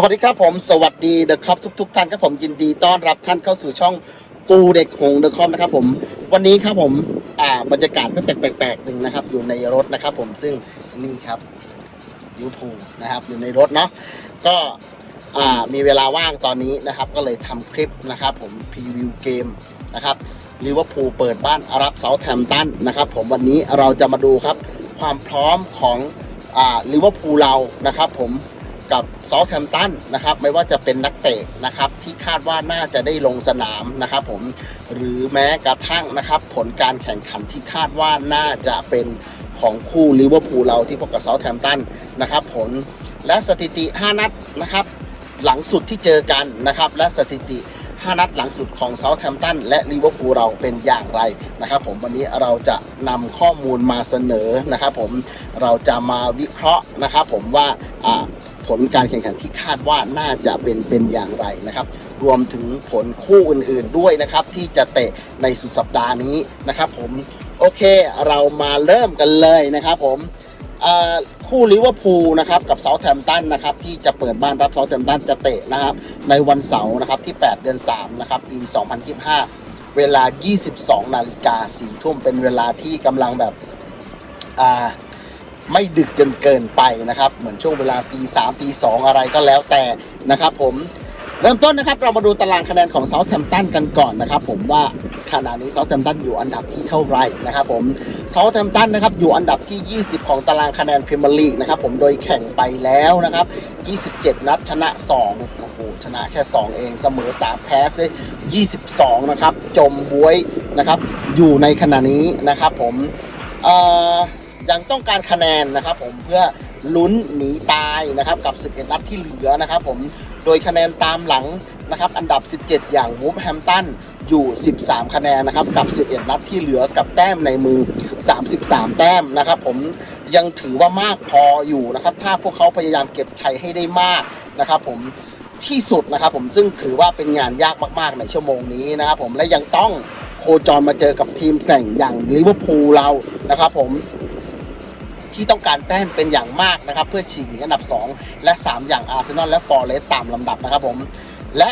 สวัสดีครับผมสวัสดีเดอะครับทุก ๆ ท่านครับผมยินดีต้อนรับท่านเข้าสู่ช่องกูเด็กหงเดอะคอมนะครับผมวันนี้ครับผมอ่าบรรยากาศก็แปลกๆหนึ่งนะครับ อยู่ในรถนะครับ ผมซึ่งนี่ครับลิเวอร์พูนะครับ อยู่ในรถเนาะก็อ่ามีเวลาว่างตอนนี้นะครับ ก็เลยทำคลิปนะครับ ผมพรีวิวเกมนะครับลิเวอร์พูลเปิดบ้านรับเซาท์แฮมตันนะครับ ผมวันนี้เราจะมาดูครับ ความพร้อมของอ่าลิเวอร์พูลเรานะครับ ผม กับซอลแ a มตันนะครับไม่ว่าจะเป็นนักเตะนะครับที่คาดว่าน่าจะได้ลงสนามนะครับผมหรือแม้กระทั่งนะครับผลการแข่งขันที่คาดว่าน่าจะเป็นของคู่ลิเวอร์พูลเราที่พบกับซอลแ a มตันนะครับผลและสถิติ 5 นัดนะครับหลังสุดที่เจอกันนะครับและสถิติ 5 นัดหลังสุดของเซาท์แ a มตันและลิเวอร์พูลเราเป็นอย่างไรนะครับผมวันนี้เราจะนำข้อมูลมาเสนอนะครับผมเราจะมาวิเคราะห์นะครับผมว่า ผลการแข่งขันที่คาดว่าน่าจะเป็นเป็นอย่างไรนะครับ รวมถึงผลคู่อื่นๆด้วยนะครับ ที่จะเตะในสุดสัปดาห์นี้นะครับผมโอเคเรามาเริ่มกันเลยนะครับผมคู่ลิเวอร์พูลนะครับกับเซาท์แ a มตันนะครับที่จะเปิดบ้านรับเซาท์แ a มตันจะเตะนะครับในวันเสาร์นะครับที่ 8 เดือน 3 นะครับปี 2025 เวลา 22 นาฬิกา4ทุ่มเป็นเวลาที่กำลังแบบอ่า ไม่ดึกจนเกินไปนะครับ เหมือนช่วงเวลาปี3ปี2อะไรก็แล้วแต่นะครับผมเริ่มต้นนะครับเรามาดูตารางคะแนนของเซาท์แ a มตันกันก่อนนะครับ ผมว่าขณะนี้เซาท์แ a มตันอยู่อันดับที่เท่าไหร่นะครับผมเซาท์แ a มตันนะครับอยู่อันดับที่ 20 ของตารางคะแนนพรีเมียร์ลีกนะครับผมโดยแข่งไปแล้วนะครับ 27 นัดชนะ 2 โอ้โหชนะแค่ 2 เองเสมอ 3 แพ้เลย22 นะครับ จมบวยนะครับ อยู่ในขณะนี้นะครับผมเอ่อ ยังต้องการคะแนนนะครับผมเพื่อลุ้นหนีตายนะครับกับ 11 นัดที่เหลือนะครับผมโดยคะแนนตามหลังนะครับอันดับ 17 อย่างวูฟแฮมตันอยู่ 13 คะแนนนะครับกับ 11 นัดที่เหลือกับแต้มในมือ 33 แต้มนะครับผมยังถือว่ามากพออยู่นะครับถ้าพวกเขาพยายามเก็บชัยให้ได้มากนะครับผมที่สุดนะครับผมซึ่งถือว่าเป็นงานยากมากๆในชั่วโมงนี้นะครับผมและยังต้องโคจรมาเจอกับทีมแกร่งอย่างลิเวอร์พูลเรานะครับผม ที่ต้องการแต้มเป็นอย่างมากนะครับ เพื่อฉีกหนีอันดับ 2 และ 3 อย่างอาร์เซนอลและฟอร์เรสตามลำดับนะครับผม และ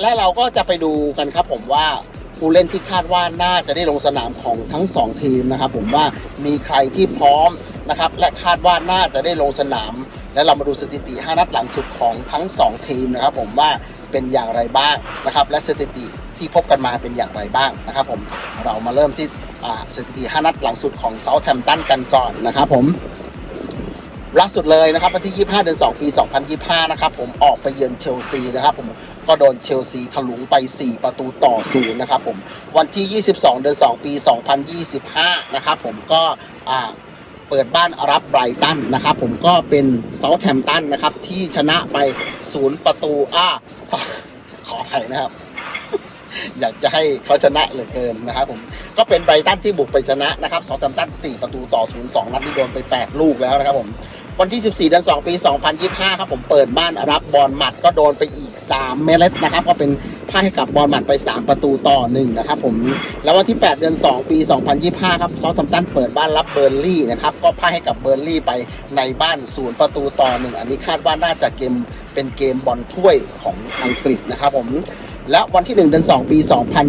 และเราก็จะไปดูกันครับผมว่าผู้เล่นที่คาดว่าน่าจะได้ลงสนามของทั้ง 2 ทีมนะครับผมว่ามีใครที่พร้อมนะครับและคาดว่าน่าจะได้ลงสนาม และเรามาดูสถิติ 5 นัดหลังสุดของทั้ง 2 ทีมนะครับผมว่าเป็นอย่างไรบ้างนะครับและสถิติที่พบกันมาเป็นอย่างไรบ้างนะครับผมเรามาเริ่มที่ สถิติ5นัดหลังสุดของเซาท์แ a มตันกันก่อนนะครับผมล่าสุดเลยนะครับวันที่ 25 เดือน 2 ปี 2025 นะครับผมออกไปเยือนเชลซีนะครับผมก็โดนเชลซีถลุงไป 4 ประตูต่อศูนย์นะครับผมวันที่ 22 เดือน 2 ปี 2025 นะครับผมก็เปิดบ้านรับไบรตันนะครับผมก็เป็นเซาท์แ a มตันนะครับที่ชนะไป 0 ประตูอ่าสองขออภัยนะครับ อยากจะให้เขาชนะเหลือเกินนะครับผมก็เป็นไบรตันที่บุกไปชนะนะครับสองแซมตัน4ประตูต่อ 0 2 นัดที่โดนไป 8 ลูกแล้วนะครับผม วันที่ 14เดือน2 ปี 2025 ครับ ผมเปิดบ้านรับบอลหมัดก็โดนไปอีก 3 เมล็ดนะครับ ก็เป็นพ่ายให้กับบอลหมัดไป 3 ประตูต่อ 1 นะครับผม แล้ววันที่ 8 เดือน 2 ปี 2025 ครับซอสตัมตันเปิดบ้านรับเบอร์ลี่นะครับ ก็พ่ายให้กับเบอร์ลี่ไปในบ้าน 0 ประตูต่อ 1 อันนี้คาดว่าน่าจะเกมเป็นเกมบอลถ้วยของอังกฤษนะครับผมและวันที่ 1 เดือน 2 ปี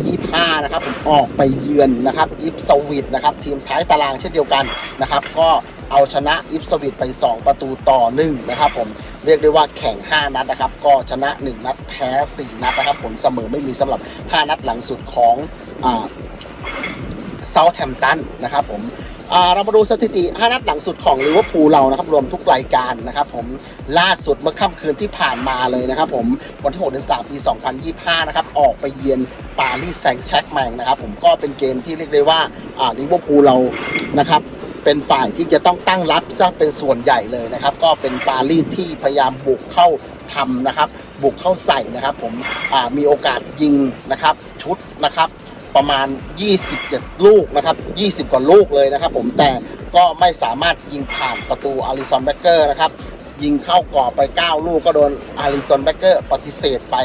2025 นะครับผมออกไปเยือนนะครับอิฟสวิตนะครับ ทีมท้ายตารางเช่นเดียวกันนะครับ ก็ เอาชนะอิฟสวิตไป 2 ประตูต่อ1นะครับผมเรียกได้ว่าแข่ง 5 นัดนะครับ ก็ชนะ 1 นัดแพ้ 4 นัดนะครับ ผลเสมอไม่มีสำหรับ 5 นัดหลังสุดของเซาท์แ a มตันนะครับผมเรามาดูสถิติ 5 นัดหลังสุดของลิเวอร์พูลเรานะครับ รวมทุกรายการนะครับผมล่าสุดเมื่อค่ำคืนที่ผ่านมาเลยนะครับผมวันที่6เดือน3ปี 2025 นะครับ ออกไปเยือนปารีสแซงต์แชร์กแมงนะครับผมก็เป็นเกมที่เรียกได้ว่าลิเวอร์พูลเรานะครับ เป็นฝ่ายที่จะต้องตั้งรับซะเป็นส่วนใหญ่เลยนะครับ ก็เป็นปารีสที่พยายามบุกเข้าทำนะครับ บุกเข้าใส่นะครับผมมีโอกาสยิงนะครับชุดนะครับประมาณ 27 ลูกนะครับ 20 กว่าลูกเลยนะครับ ผมแต่ก็ไม่สามารถยิงผ่านประตูอาริสันแบ็กเกอร์นะครับยิงเข้ากรอบไป 9 ลูกก็โดนอาริสันแบ็กเกอร์ปฏิเสธไป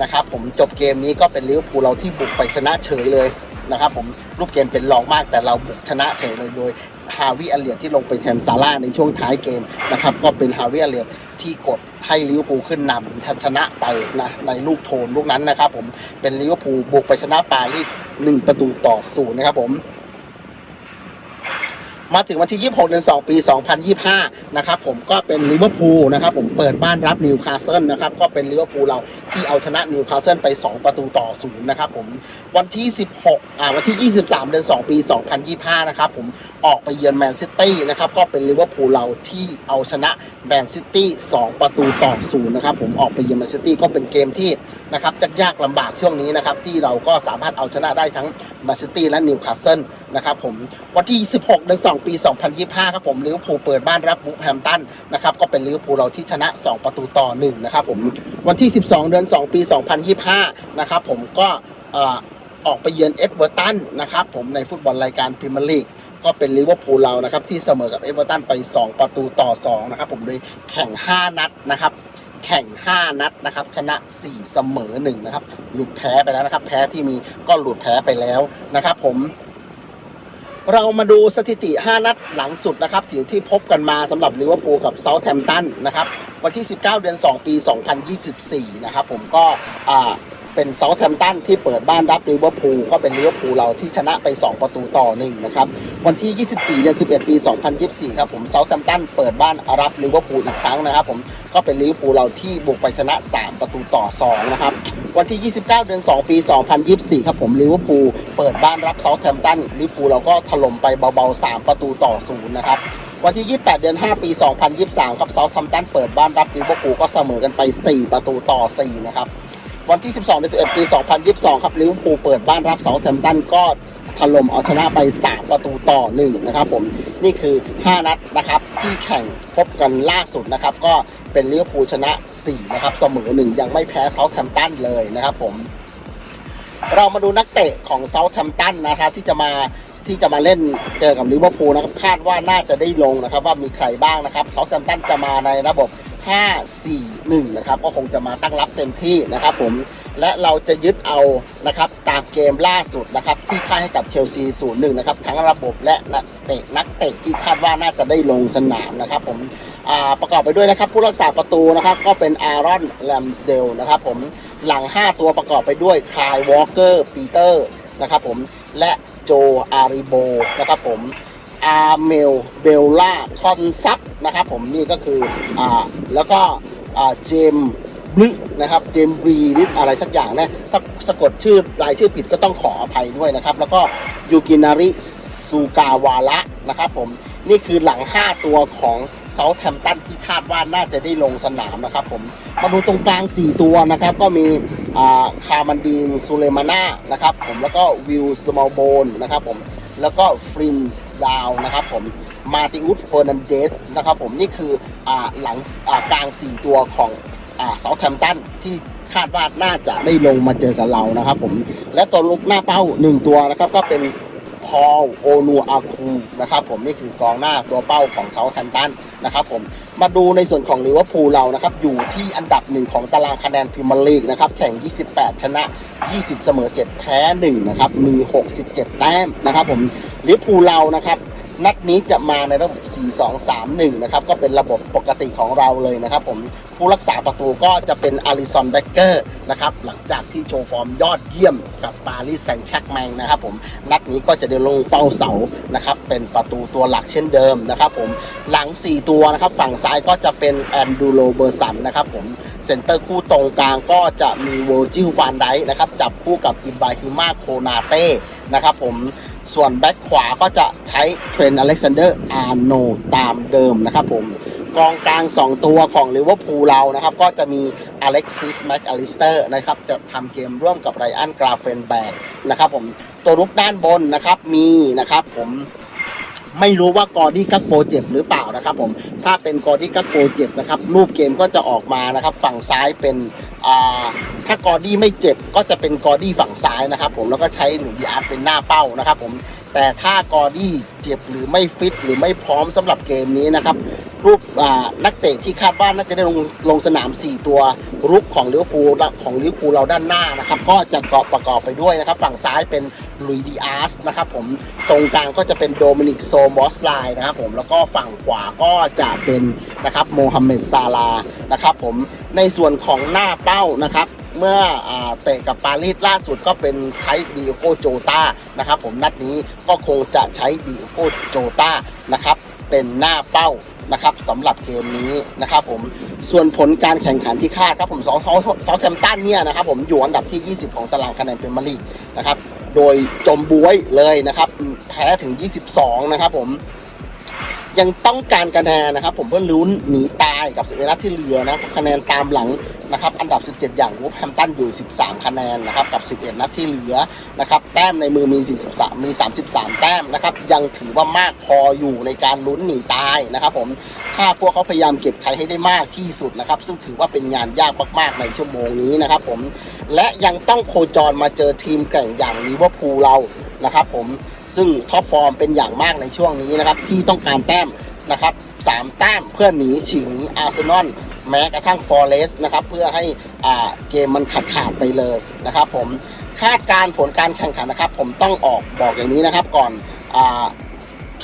นะครับ ผมจบเกมนี้ก็เป็นลิเวอร์พูลเราที่บุกไปชนะเฉยเลยนะครับผมรูปเกมเป็นรองมากแต่เราบุกชนะเฉยเลยโดย ฮาวิอเลียที่ลงไปแทนซาร่าในช่วงท้ายเกมนะครับก็เป็นฮาวิอเลียที่กดให้ลิเวอร์พูลขึ้นนำชนะไปนะในลูกโทนลูกนั้นนะครับผมเป็นลิเวอร์พูลบุกไปชนะปารีสหนึ่งประตูต่อศูนย์นะครับผม มาถึงวันที่ 26 เดือน 2 ปี 2025 นะครับผมก็เป็นลิเวอร์พูลนะครับผมเปิดบ้านรับนิวคาสเซิลนะครับก็เป็นลิเวอร์พูลเราที่เอาชนะนิวคาสเซิลไป 2 ประตูต่อศูนย์นะครับผมวันที่ 16 อ่าวันที่ 23 เดือน 2 ปี 2025 นะครับผมออกไปเยือนแมนซิตี้นะครับก็เป็นลิเวอร์พูลเราที่เอาชนะแมนซิตี้ 2 ประตูต่อศูนย์นะครับผมออกไปเยือนแมนซิตี้ก็เป็นเกมที่นะครับยากๆลำบากช่วงนี้นะครับที่เราก็สามารถเอาชนะได้ทั้งแมนซิตี้และนิวคาสเซิลนะครับผมวันที่ 16เดือน2 ปี 2025 ครับผมลิเวอร์พูลเปิดบ้านรับบูแฮมตันนะครับก็เป็นลิเวอร์พูลเราที่ชนะ 2 ประตูต่อ1นะครับผมวันที่ 12 เดือน 2 ปี 2025 นะครับผมก็ออออกไปเยือนเอฟเวอร์ตันนะครับผมในฟุตบอลรายการพรีเมียร์ลีกก็เป็นลิเวอร์พูลเรานะครับที่เสมอกับเอฟเวอร์ตันไป 2 ประตูต่อ2นะครับผมโดยแข่ง 5 นัดนะครับแข่ง 5 นัดนะครับ ชนะ 4 เสมอ1นะครับ หลุดแพ้ไปแล้วนะครับ แพ้ที่มีก็หลุดแพ้ไปแล้วนะครับผม เรามาดูสถิติ 5 นัดหลังสุดนะครับที่ที่พบกันมาสำหรับลิเวอร์พูลกับเซาท์แฮมป์ตันนะครับวันที่ 19 เดือน 2 ปี 2024 นะครับผมก็เป็นเซาท์แฮมป์ตันที่เปิดบ้านรับลิเวอร์พูลก็เป็นลิเวอร์พูลเราที่ชนะไป 2 ประตูต่อ 1 นะครับ วันที่ 24 เดือน 11 ปี 2024 ครับผมเซาท์แฮมป์ตันเปิดบ้านรับลิเวอร์พูลอีกครั้งนะครับผมก็เป็นลิเวอร์พูลเราที่บุกไปชนะ 3 ประตูต่อ 2 นะครับ วันที่ 29 เดือน 2 ปี 2024 ครับผมลิเวอร์พูลเปิดบ้านรับเซาท์แฮมป์ตันลิเวอร์พูลเราก็ถล่มไปเบาๆ 3 ประตูต่อ0นะครับวันที่ 28 เดือน 5 ปี 2023 ครับเซาท์แฮมป์ตันเปิดบ้านรับลิเวอร์พูลก็เสมอกันไป 4 ประตูต่อ 4 นะครับวันที่ 12 เดือน 11 ปี 2022 ครับลิเวอร์พูลเปิดบ้านรับเซาท์แฮมป์ตันก็ ถล่มเอาชนะไป 3 ประตูต่อ1นะครับผมนี่คือ 5 นัดนะครับที่แข่งพบกันล่าสุดนะครับก็เป็นลิเวอร์พูลชนะ 4 นะครับเสมอ 1 ยังไม่แพ้เซาท์แฮมป์ตันเลยนะครับผมเรามาดูนักเตะของเซาท์แฮมป์ตันนะครับที่จะมาที่จะมาเล่นเจอกับลิเวอร์พูลนะครับคาดว่าน่าจะได้ลงนะครับว่ามีใครบ้างนะครับเซาท์แฮมป์ตันจะมาในระบบ 5-4-1 นะครับ ก็คงจะมาตั้งรับเต็มที่นะครับผม และเราจะยึดเอานะครับตามเกมล่าสุดนะครับที่พ่ายให้กับเชลซี 0-1 นะครับ ทั้งระบบและนักเตะนักเตะที่คาดว่าน่าจะได้ลงสนามนะครับผมอ่าประกอบไปด้วยนะครับผู้รักษาประตูนะครับก็เป็นอารอนแลมสเดลนะครับผมหลัง 5 ตัวประกอบไปด้วยคายวอลเกอร์ปีเตอร์นะครับผมและโจอาริโบนะครับผม อาร์เมลเบลล่าคอนซับนะครับผมนี่ก็คืออ่าแล้วก็อ่าเจมบลึนะครับเจมบีหรืออะไรสักอย่างนะถ้าสะกดชื่อรายชื่อผิดก็ต้องขออภัยด้วยนะครับ แล้วก็ยูกินาริซูกาวาระนะครับผมนี่คือหลัง 5 ตัวของเซาท์แฮมป์ตันที่คาดว่าน่าจะได้ลงสนามนะครับผมมาดูตรงกลาง 4 ตัวนะครับ ก็มีอ่าคามันดีนซูเลมาน่านะครับผมแล้วก็วิลสมอลโบนนะครับผม แล้วก็ฟรินส์ดาวนะครับผมมาติอุสเฟอร์นันเดสนะครับผมนี่คืออ่าหลังอ่ากลาง 4 ตัวของอ่าเซาท์แคมตันที่คาดว่าน่าจะได้ลงมาเจอกับเรานะครับผมและตัวลุกหน้าเป้า 1 ตัวนะครับก็เป็นพอลโอนูอาคูนะครับผมนี่คือกองหน้าตัวเป้าของเซาท์แคมตันนะครับผม มาดูในส่วนของลิเวอร์พูลเรานะครับ อยู่ที่อันดับหนึ่งของตารางคะแนนพรีเมียร์ลีกนะครับ แข่ง 28 ชนะ 20 เสมอ 7 แพ้ 1 นะครับ มี 67 แต้มนะครับผมลิเวอร์พูลเรานะครับ นัดนี้จะมาในระบบ 4-2-3-1 นะครับ ก็เป็นระบบปกติของเราเลยนะครับผม ผู้รักษาประตูก็จะเป็นอาริซอนแบ็กเกอร์นะครับ หลังจากที่โชว์ฟอร์มยอดเยี่ยมกับปารีสแซงต์แชกแมงนะครับผม นัดนี้ก็จะได้ลงเป้าเสานะครับ เป็นประตูตัวหลักเช่นเดิมนะครับผม หลัง 4 ตัวนะครับ ฝั่งซ้ายก็จะเป็นแอนดูโรเบอร์สันนะครับผมเซนเตอร์คู่ตรงกลางก็จะมีโวจิลฟานไดนะครับ จับคู่กับอิบราฮิมาโคนาเต้นะครับผม ส่วนแบ็คขวาก็จะใช้เทรนอเล็กซานเดอร์อาร์โนตามเดิมนะครับผมกองกลาง 2 ตัวของลิเวอร์พูลเรานะครับ ก็จะมีอเล็กซิสแม็กอลิสเตอร์นะครับ จะทำเกมร่วมกับไรอันกราเฟนแบกนะครับผมตัวรุกด้านบนนะครับมีนะครับผม ไม่รู้ว่ากอร์ดี้กักโปรเจ็บหรือเปล่านะครับผมถ้าเป็นกอร์ดี้กักโปรเจ็บนะครับรูปเกมก็จะออกมานะครับ ฝั่งซ้ายเป็นอ่าถ้ากอร์ดี้ไม่เจ็บก็จะเป็นกอร์ดี้ฝั่งซ้ายนะครับ ผมแล้วก็ใช้หลุยส์อาร์เป็นหน้าเป้านะครับ ผมแต่ถ้ากอร์ดี้เจ็บหรือไม่ฟิตหรือไม่พร้อมสำหรับเกมนี้นะครับ รูปนักเตะที่คาดว่าน่าจะได้ลงลงสนาม 4 ตัวรุกของลิเวอร์พูลของลิเวอร์พูลเราด้านหน้านะครับ ก็จะกประกอบไปด้วยนะครับ ฝั่งซ้ายเป็นลุยดีอาร์สนะครับผมตรงกลางก็จะเป็นโดมินิกโซมอสไลน์นะครับผมแล้วก็ฝั่งขวาก็จะเป็นนะครับโมฮัมเหม็ดซาลานะครับผมในส่วนของหน้าเป้านะครับเมื่อเตะกับปารีสล่าสุดก็เป็นใช้ดีโอโกโจตานะครับผมนัดนี้ก็คงจะใช้ดีโอโจตานะครับ เป็นหน้าเป้านะครับสำหรับเกมนี้นะครับผมส่วนผลการแข่งขันที่คาดครับผมซอซอซอแซมตันเนี่ยนะครับผมอยู่อันดับที่ 20 ของตารางคะแนนเป็นมารีนะครับโดยจมบวยเลยนะครับแพ้ถึง 22 นะครับผม ยังต้องการคะแนนนะครับ ผมเพื่อลุ้นหนีตายกับสิบเอ็ดนัดที่เหลือนะครับคะแนนตามหลังนะครับอันดับ 17 อย่างวูฟแฮมตันอยู่ 13 คะแนนนะครับกับ 11 นัดที่เหลือนะครับแต้มในมือมี 43 มี 33 แต้มนะครับยังถือว่ามากพออยู่ในการลุ้นหนีตายนะครับผมถ้าพวกเขาพยายามเก็บชัยให้ได้มากที่สุดนะครับ ซึ่งถือว่าเป็นงานยากมากๆในชั่วโมงนี้นะครับผมและยังต้องโคจรมาเจอทีมแกร่งอย่างลิเวอร์พูลเรานะครับผม ซึ่งท็อปฟอร์มเป็นอย่างมากในช่วงนี้นะครับ ที่ต้องการแต้มนะครับสามแต้มเพื่อหนีฉิงอาร์เซนอลแม้กระทั่งฟอร์เรสนะครับเพื่อให้อ่าเกมมันขาดขาดไปเลยนะครับผมคาดการผลการแข่งขันนะครับ ผมต้องออกบอกอย่างนี้นะครับ ก่อนอา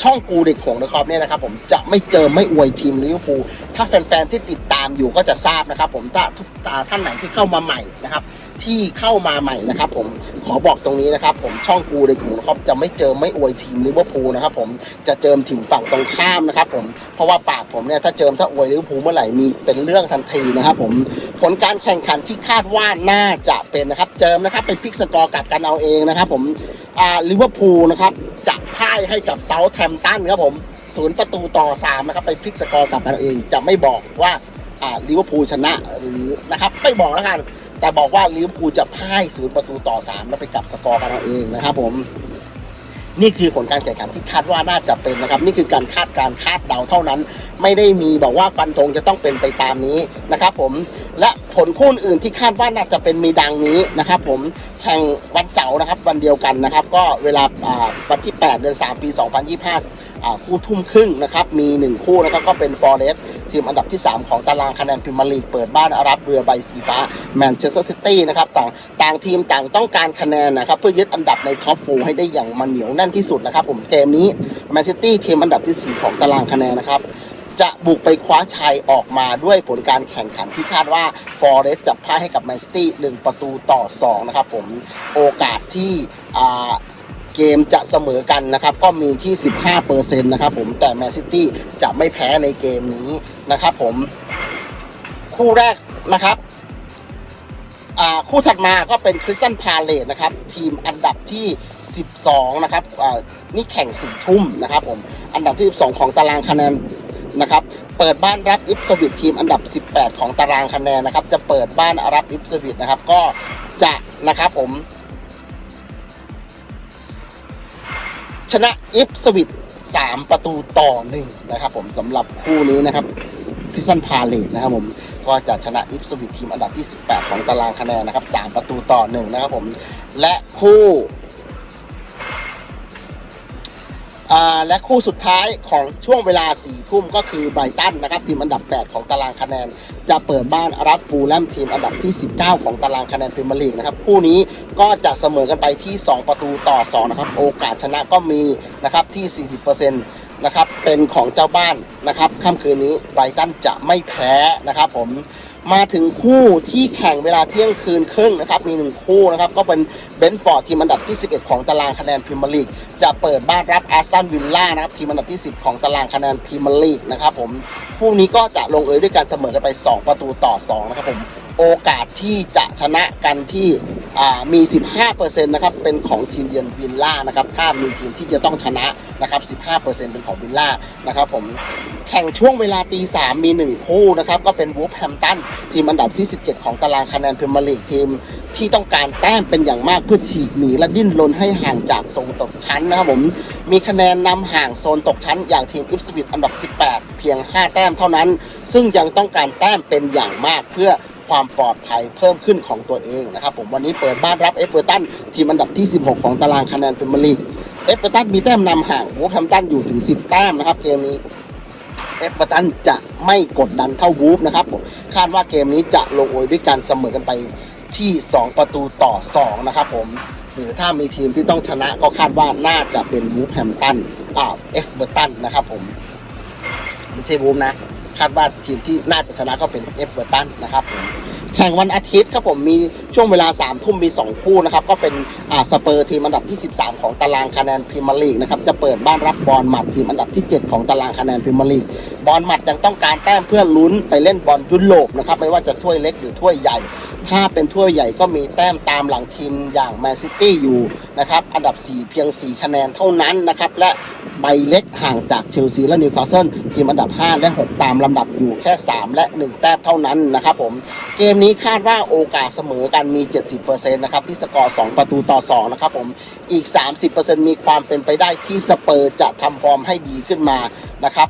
ช่องกูเด็กของนะครับเนี่ยนะครับ ผมจะไม่เจอไม่อวยทีมลิเวอร์พูลถ้าแฟนๆที่ติดตามอยู่ก็จะทราบนะครับ ผมถ้าทุกอ่าท่านไหนที่เข้ามาใหม่นะครับ ที่เข้ามาใหม่นะครับผมขอบอกตรงนี้นะครับ ผมช่องกูในกลุ่มนะครับจะไม่เจอไม่อวยทีมลิเวอร์พูลนะครับผมจะเจิมทีมฝั่งตรงข้ามนะครับผมเพราะว่าปากผมเนี่ยถ้าเจิมถ้าอวยลิเวอร์พูลเมื่อไหร่มีเป็นเรื่องทันทีนะครับผมผลการแข่งขันที่คาดว่าน่าจะเป็นนะครับ เจิมนะครับเป็นพลิกสกอร์กับกันเอาเองนะครับผมอ่าลิเวอร์พูลนะครับจะพ่ายให้กับเซาท์แฮมป์ตันครับผมศูนย์ประตูต่อสามนะครับไปพลิกสกอร์กับกันเอาเองจะไม่บอกว่าลิเวอร์พูลชนะหรือนะครับไม่บอกแล้วกัน แต่บอกว่าลิเวอร์พูลจะพ่ายศูนย์ประตูต่อ3แล้วไปกลับสกอร์กันเอาเองนะครับผม นี่คือผลการแข่งขันที่คาดว่าน่าจะเป็นนะครับ นี่คือการคาดการคาดเดาเท่านั้น ไม่ได้มีบอกว่าฟันธงจะต้องเป็นไปตามนี้นะครับผมและผลคู่อื่นที่คาดว่าน่าจะเป็นมีดังนี้นะครับ ผมแข่งวันเสาร์นะครับวันเดียวกันนะครับ ก็เวลาวันที่ 8 เดือน 3 ปี 2025อ่า คู่ทุ่มครึ่งนะครับ มี 1 คู่นะครับก็เป็นฟอร์เรสทีมอันดับที่ 3 ของตารางคะแนนพรีเมียร์ลีกเปิดบ้านรับเรือใบสีฟ้าแมนเชสเตอร์ซิตี้นะครับต่างต่างทีมต่างต้องการคะแนนนะครับ เพื่อยึดอันดับในท็อปโฟให้ได้อย่างมันเหนียวแน่นที่สุดนะครับผมเกมนี้แมนซิตี้ทีมอันดับที่ 4 ของตารางคะแนนนะครับจะบุกไปคว้าชัยออกมาด้วยผลการแข่งขันที่คาดว่าฟอร์เรสจะพ่ายให้กับแมนซิตี้หนึ่งประตูต่อ 2 นะครับผม โอกาสที่ เกมจะเสมอกันนะครับก็มีที่ 15%นะครับผมแต่แมนซิตี้จะไม่แพ้ในเกมนี้นะครับผมคู่แรกนะครับอ่าคู่ถัดมาก็เป็นคริสตันพาเลตนะครับ ทีมอันดับที่ 12 นะครับอ่านี่แข่งสี่ทุ่มนะครับผมอันดับที่ 12 ของตารางคะแนนนะครับเปิดบ้านรับอิฟสวิตทีมอันดับ 18 ของตารางคะแนนนะครับ จะเปิดบ้านรับอิฟสวิตนะครับ ก็จะนะครับผม ชนะอิฟสวิตสามประตูต่อหนึ่งนะครับ ผมสำหรับคู่นี้นะครับพิซันพาเลตนะครับผมก็จะชนะอิฟสวิตทีมอันดับที่ 18 ของตารางคะแนนนะครับ3ประตูต่อหนึ่งนะครับผมและคู่ และคู่สุดท้ายของช่วงเวลา4ทุ่มก็คือไบรตันนะครับทีมอันดับ 8 ของตารางคะแนน จะเปิดบ้านรับฟูลแลมทีมอันดับที่ 19 ของตารางคะแนนพรีเมียร์ลีกนะครับคู่นี้ก็จะเสมอกันไปที่ 2 ประตูต่อ 2 นะครับ โอกาสชนะก็มีนะครับที่ 40%นะครับเป็นของเจ้าบ้านนะครับค่ำคืนนี้ไบรตันจะไม่แพ้นะครับผม มาถึงคู่ที่แข่งเวลาเที่ยงคืนครึ่งนะครับ มีหนึ่งคู่นะครับ ก็เป็นเบนฟอร์ดทีมอันดับที่ 11 ของตารางคะแนนพรีเมียร์ลีกจะเปิดบ้านรับอาร์ตันวิลล่านะครับทีมอันดับที่ 10 ของตารางคะแนนพรีเมียร์ลีกนะครับผมคู่นี้ก็จะลงเอยด้วยการเสมอกันไป 2 ประตูต่อ 2 นะครับผม โอกาสที่จะชนะกันที่อ่ามี 15%นะครับเป็นของทีมเยือนวิลล่านะครับถ้ามีทีมที่จะต้องชนะนะครับ 15%เป็นของวิลล่านะครับผมแข่งช่วงเวลาตีสามมี 1 คู่นะครับก็เป็นวูฟแฮมตันทีมอันดับที่ 17 ของตารางคะแนนพรีเมียร์ลีกทีมที่ต้องการแต้มเป็นอย่างมากเพื่อฉีกหนีและดิ้นรนให้ห่างจากโซนตกชั้นนะครับผม มีคะแนนนำห่างโซนตกชั้น อย่างทีมอิฟสวิตอันดับ 18 เพียง 5 แต้มเท่านั้น ซึ่งยังต้องการแต้มเป็นอย่างมากเพื่อ ความปลอดภัยเพิ่มขึ้นของตัวเองนะครับผมวันนี้เปิดบ้านรับเอฟเวอร์ตันทีมอันดับที่ 16 ของตารางคะแนนพรีเมียร์ลีกเอฟเวอร์ตันมีแต้มนำห่างวูฟแฮมตันอยู่ถึง 10 แต้มนะครับเกมนี้เอฟเวอร์ตันจะไม่กดดันเท่าวูฟนะครับผมคาดว่าเกมนี้จะลงเอยด้วยการเสมอกันไปที่ 2 ประตูต่อ 2 นะครับผมหรือถ้ามีทีมที่ต้องชนะก็คาดว่าน่าจะเป็นวูฟแฮมตันอ่าเอฟเวอร์ตันนะครับผมไม่ใช่วูฟนะ คาดว่าทีมที่น่าจะชนะก็เป็นเอฟเวอร์ตันนะครับแข่งวันอาทิตย์ครับผมมีช่วงเวลา3ามทุ่มมี 2 คู่นะครับ ก็เป็นอ่าสเปอร์ทีมอันดับที่ 13 ของตารางคะแนนพรีเมียร์ลีกนะครับ จะเปิดบ้านรับบอลหมัดทีมอันดับที่ 7 ของตารางคะแนนพรีเมียร์ลีกบอลหมัดยังต้องการแต้มเพื่อลุ้นไปเล่นบอลยุโรปนะครับ ไม่ว่าจะถ้วยเล็กหรือถ้วยใหญ่ ถ้าเป็นถ้วยใหญ่ก็มีแต้มตามหลังทีมอย่างแมนซิตี้อยู่นะครับอันดับ 4 เพียง 4 คะแนนเท่านั้นนะครับและ ใบเล็กห่างจากเชลซีและนิวคาสเซิลทีมอันดับ 5 และ 6 ตามลำดับอยู่แค่ 3 และ 1 แต้มเท่านั้นนะครับผม เกมนี้คาดว่าโอกาสเสมอกันมี 70%นะครับที่สกอร์ 2 ประตูต่อ 2 นะครับผม อีก 30%มีความเป็นไปได้ที่สเปอร์จะทำฟอร์มให้ดีขึ้นมานะครับ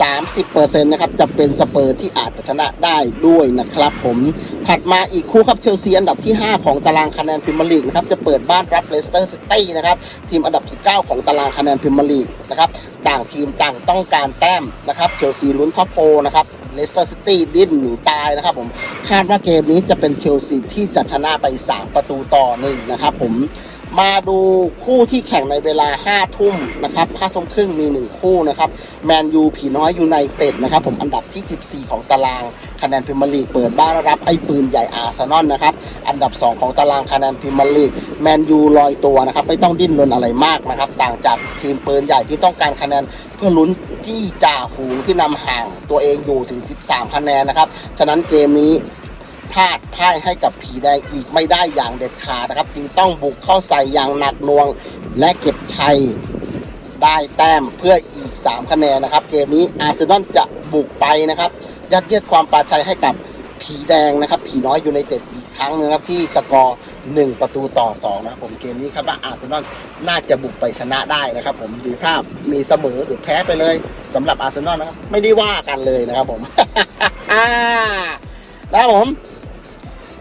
30%นะครับจะเป็นสเปอร์ที่อาจจะชนะได้ด้วยนะครับผมถัดมาอีกคู่ครับเชลซีอันดับที่ 5 ของตารางคะแนนพรีเมียร์ลีกนะครับจะเปิดบ้านรับเลสเตอร์ซิตี้นะครับทีมอันดับ 19 ของตารางคะแนนพรีเมียร์ลีกนะครับต่างทีมต่างต้องการแต้มนะครับเชลซีลุ้นท็อปโฟนะครับเลสเตอร์ซิตี้ดิ้นหนีตายนะครับผมคาดว่าเกมนี้จะเป็นเชลซีที่จะชนะไป 3 ประตูต่อหนึ่งนะครับผม มาดูคู่ที่แข่งในเวลา 5 ทุ่มนะครับ5ทุ่มครึ่งมี 1 คู่นะครับ แมนยูผีน้อยยูไนเต็ดนะครับ ผมอันดับที่ 14 ของตารางคะแนนพรีเมียร์ลีกเปิดบ้านรับไอ้ปืนใหญ่อาร์เซนอลนะครับ อันดับ 2 ของตารางคะแนนพรีเมียร์ลีกแมนยูลอยตัวนะครับ ไม่ต้องดิ้นรนอะไรมากนะครับ ต่างจากทีมปืนใหญ่ที่ต้องการคะแนนเพื่อลุ้นที่จ่าฝูงที่นำห่างตัวเองอยู่ถึง 13 คะแนนนะครับ ฉะนั้นเกมนี้ พลาดพ่ายให้กับผีแดงอีกไม่ได้อย่างเด็ดขาดนะครับ จึงต้องบุกเข้าใส่อย่างหนักหน่วง และเก็บชัยได้แต้มเพื่ออีก 3 คะแนนนะครับ เกมนี้อาร์เซนอลจะบุกไปนะครับ ยัดเยียดความปาชัยให้กับผีแดงนะครับ ผีน้อยอยูไนเต็ดอีกครั้งหนึงครับที่สกอร์ 1 ประตูต่อ 2 นะครับผมเกมนี้ครับว่าอาร์เซนอลน่าจะบุกไปชนะได้นะครับ ผมหรือถ้ามีเสมอหรือแพ้ไปเลยสำหรับอาร์เซนอลนะครับไม่ได้ว่ากันเลยนะครับผมแล้วผม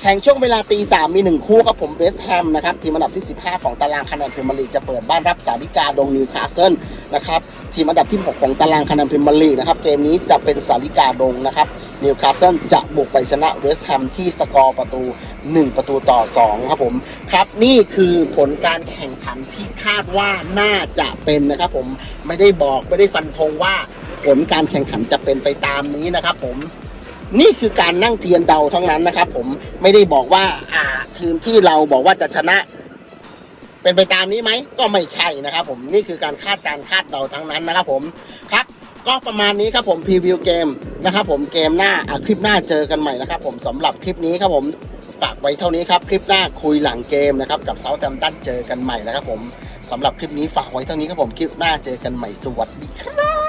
แข่งช่วงเวลาตีสามมีหนึ่งคู่ครับผมเวสต์แฮมนะครับทีมอันดับที่ 15 ของตารางคะแนนพรีเมียร์ลีกจะเปิดบ้านรับสาริกาดงนิวคาสเซิลนะครับทีมอันดับที่ 6 ของตารางคะแนนพรีเมียร์ลีกนะครับเกมนี้จะเป็นสาริกาดงนะครับนิวคาสเซิลจะบุกไปชนะเวสต์แฮมที่สกอร์ประตู 1 ประตูต่อ 2 ครับผมครับนี่คือผลการแข่งขันที่คาดว่าน่าจะเป็นนะครับผมไม่ได้บอกไม่ได้ฟันธงว่าผลการแข่งขันจะเป็นไปตามนี้นะครับผม นี่คือการนั่งเทียนเดาทั้งนั้นนะครับ ผมไม่ได้บอกว่าอ่าทีมที่เราบอกว่าจะชนะ เป็นไปตามนี้ไหมก็ไม่ใช่นะครับ ผมนี่คือการคาดการคาดเดาทั้งนั้นนะครับ ผมครับก็ประมาณนี้ครับผมพรีวิวเกมนะครับ ผมเกมหน้าคลิปหน้าเจอกันใหม่นะครับ ผมสำหรับคลิปนี้ครับผมฝากไว้เท่านี้ครับคลิปหน้าคุยหลังเกมนะครับกับเซาท์แ m มตันเจอกันใหม่นะครับ ผมสำหรับคลิปนี้ฝากไว้เท่านี้ครับผมคลิปหน้าเจอกันใหม่สวัสดีครับ